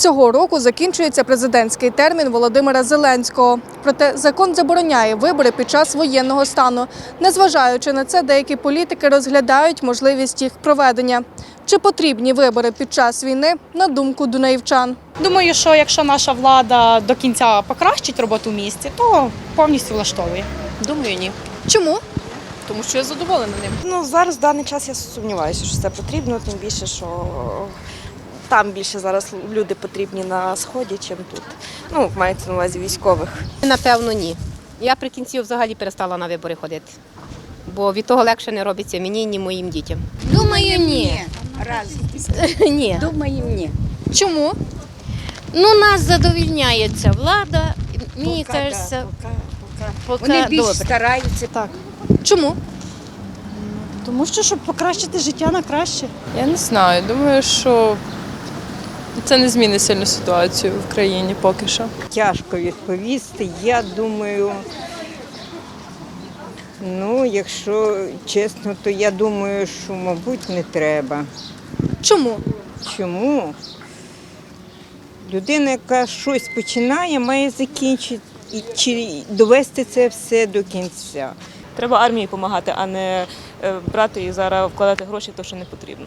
Цього року закінчується президентський термін Володимира Зеленського. Проте закон забороняє вибори під час воєнного стану. Незважаючи на це, деякі політики розглядають можливість їх проведення. Чи потрібні вибори під час війни, на думку дунаївчан? Думаю, що якщо наша влада до кінця покращить роботу в місті, то повністю влаштовує. Думаю, ні. Чому? Тому що я задоволена ним. Ну зараз в даний час я сумніваюся, що це потрібно, тим більше, що там більше зараз люди потрібні на сході, чим тут. Ну, мається на увазі військових. Напевно, ні. Я при кінці взагалі перестала на вибори ходити. Бо від того легше не робиться мені, ні моїм дітям. Думаю, ні. Ні. Думаю, ні. Чому? Ну, нас задовільняє ця влада. Мені Поки, кажеться, да, Вони більш добре. стараються. Так, Чому? тому що щоб покращити життя на краще. Я не знаю. Думаю, що це не змінить сильно ситуацію в країні поки що. Тяжко відповісти. Я думаю, ну, якщо чесно, то я думаю, що, мабуть, не треба. Чому? Чому? Людина, яка щось починає, має закінчити і чи довести це все до кінця. Треба армії допомагати, а не е, брати і зараз вкладати гроші в те, що не потрібно.